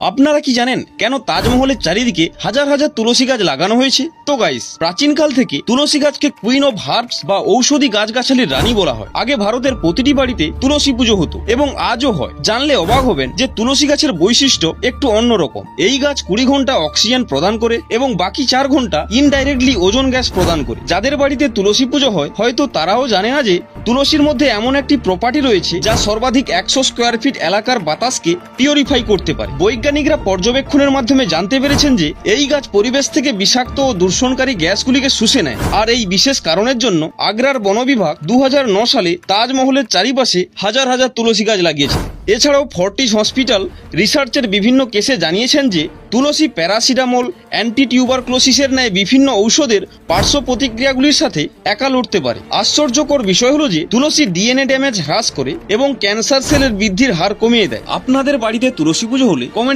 আপনারা কি জানেন কেন তাজমহলের চারিদিকে হাজার হাজার তুলসী গাছ লাগানো হয়েছে? তো গাইস প্রাচীনকাল থেকে তুলসী গাছকে কুইন অফ হার্বস বা ঔষধি গাছগাছালির রানী বলা হয়। আগে ভারতের প্রতিটি বাড়িতে তুলসী পুজো হতো এবং আজও হয়। জানলে অবাক হবেন যে তুলসী গাছের বৈশিষ্ট্য একটু অন্যরকম। এই গাছ কুড়ি ঘণ্টা অক্সিজেন প্রদান করে এবং বাকি চার ঘণ্টা ইনডাইরেক্টলি ওজন গ্যাস প্রদান করে। যাদের বাড়িতে তুলসী পুজো হয়, হয়তো তারাও জানে না যে তুলসীর মধ্যে এমন একটি প্রপার্টি রয়েছে যা সর্বাধিক একশো স্কোয়ার ফিট এলাকার বাতাসকে পিউরিফাই করতে পারে। বৈজ্ঞানিকরা পর্যবেক্ষণের মাধ্যমে জানতে পেরেছেন যে এই গাছ পরিবেশ থেকে বিষাক্ত ও দূষণকারী গ্যাসগুলিকে শুষে নেয়। আর এই বিশেষ কারণের জন্য আগ্রার বন বিভাগ দু সালে তাজমহলের চারিপাশে হাজার হাজার তুলসী গাছ লাগিয়েছে। এছাড়াও ফর্টিস হসপিটাল রিসার্চের বিভিন্ন কেসে জানিয়েছেন যে তুলসী প্যারাসিটামল অ্যান্টি টিউবারক্লোসিসের ন্যায় বিভিন্ন ঔষধের পার্শ্ব প্রতিক্রিয়াগুলির সাথে একা লড়তে পারে। আশ্চর্যকর বিষয় হল যে তুলসী ডিএনএ ড্যামেজ হ্রাস করে এবং ক্যান্সার সেলের বৃদ্ধির হার কমিয়ে দেয়। আপনাদের বাড়িতে তুলসী পুজো হলে কমেন্ট